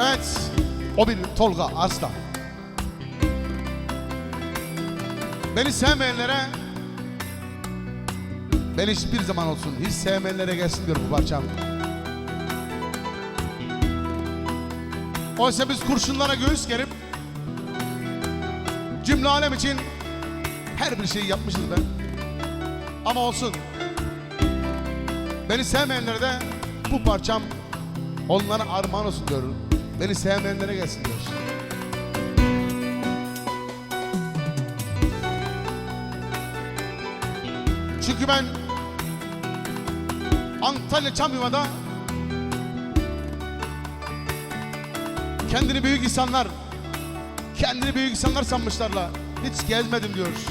Evet, o bir Tolga Arslan. Beni sevmeyenlere, beni hiçbir zaman olsun hiç sevmeyenlere gelsin diyorum bu parçam. Oysa biz kurşunlara göğüs gerip, cümle alem için her bir şeyi yapmışız be. Ama olsun. Beni sevmeyenlere de bu parçam onlara armağan olsun diyorum. Beni sevmeyenlere gelsin diyoruz. Çünkü ben Antalya Çamyuva'da kendini büyük insanlar kendini büyük insanlar sanmışlarla hiç gezmedim diyoruz.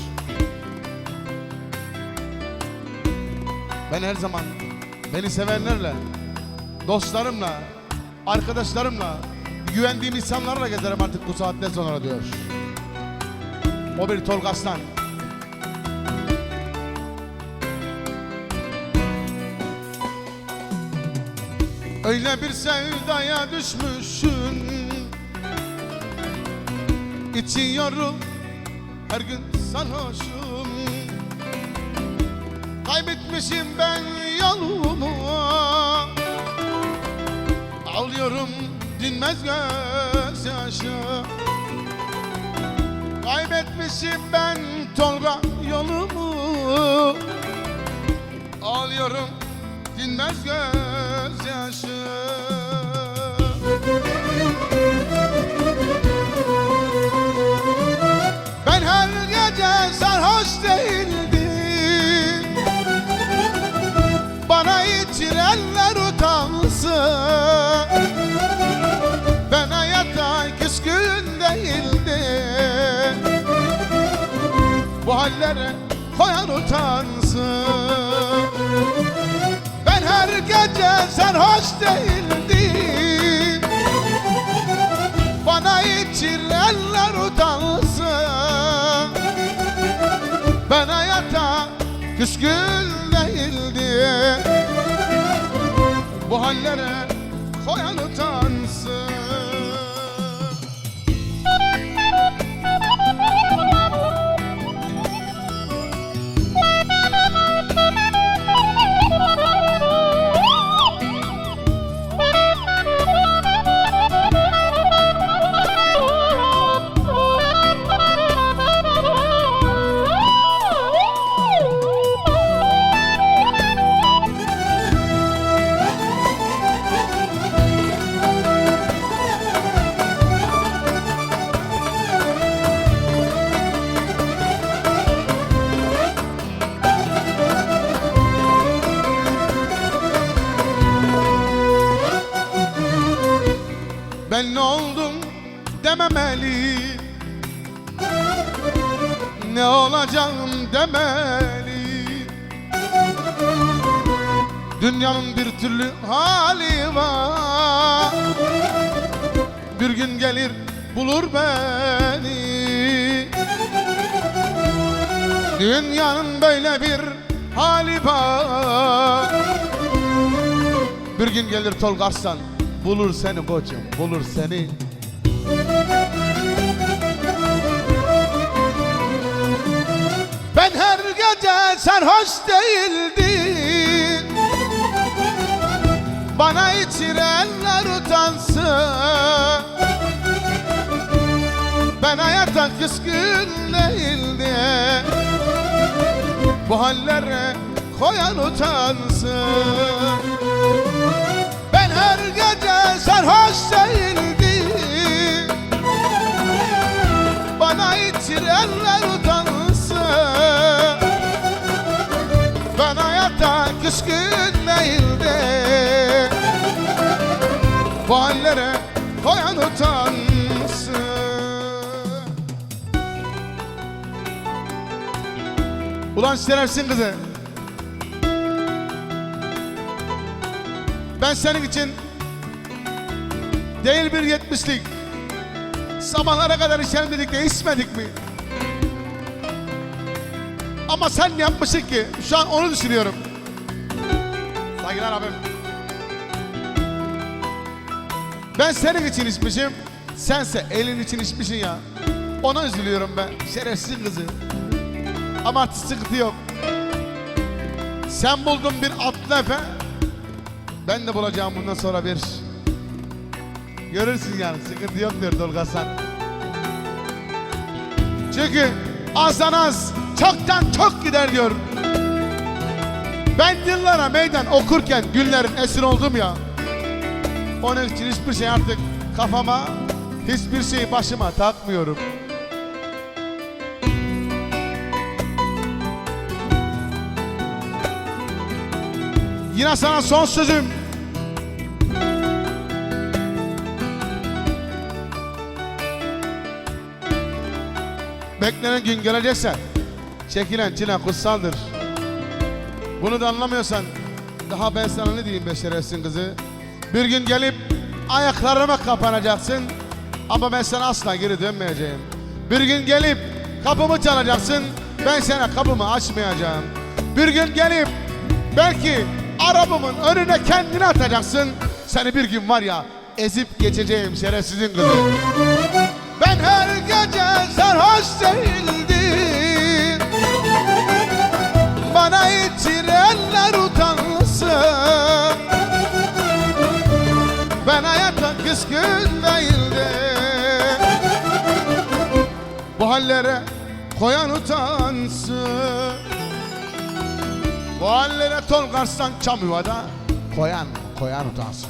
Ben her zaman beni sevenlerle, dostlarımla, arkadaşlarımla, güvendiğim insanlarla gezerim artık bu saatten sonra diyor. O bir Tolga. Öyle bir sevdaya düşmüşsün İçiyorum her gün sarhoşum Kaybetmişim ben yolumu Ağlıyorum dinmez gözyaşı. Kaybetmişim ben Tolga yolumu. Ağlıyorum dinmez gözyaşı Hallere koyan utansın. Ben her gece sarhoş değildim Bana içirenler utansın. Ben hayata küskün değildim. Bu hallere koyan utansın Ben ne oldum dememeli. Ne olacağım demeli. Dünyanın bir türlü hali var. Bir gün gelir bulur beni. Dünyanın böyle bir hali var. Bir gün gelir Tolga Arslan Bulur seni koçum, bulur seni. Ben her gece sarhoş değildim. Bana içirenler utansın. Ben hayata küskün değildim. Bu hallere koyan utansın her gece sarhoş değildim Bana içirenler utansın Ben hayata küskün değildim Bu hallere koyan utansın. Ulan şerefsin kızı Ben senin için değil bir yetmişlik sabahlara kadar içelim dedik de içmedik mi? Ama sen ne yapmışsın ki? Şu an onu düşünüyorum. Saygılar abim. Ben senin için içmişim. Sense elin için içmişsin ya. Ona üzülüyorum ben. Şerefsiz kızı. Ama sıkıntı yok. Sen buldun bir atlı efe. Ben de bulacağım bundan sonra bir. Görürsün yani sıkıntı yok diyor Hasan. Çünkü azdan az çoktan çok gider diyor. Ben yıllara meydan okurken günlerin esir oldum ya. Onun için hiçbir şey artık kafama, hiçbir şeyi başıma takmıyorum. Yine sana son sözüm. Beklenen gün gelecekse çekilen çile kutsaldır. Bunu da anlamıyorsan daha ben sana ne diyeyim be şerefsin kızı. Bir gün gelip ayaklarıma kapanacaksın ama ben sana asla geri dönmeyeceğim. Bir gün gelip kapımı çalacaksın ben sana kapımı açmayacağım. Bir gün gelip belki arabamın önüne kendini atacaksın. Seni bir gün var ya ezip geçeceğim şerefsizin kızı. Ben her gece sarhoş değildim Bana içirenler utansın Ben hayata küskün değildim Bu hallere koyan utansın Bu hallere Tolgarslan Çamyuva'da koyan, koyan utansın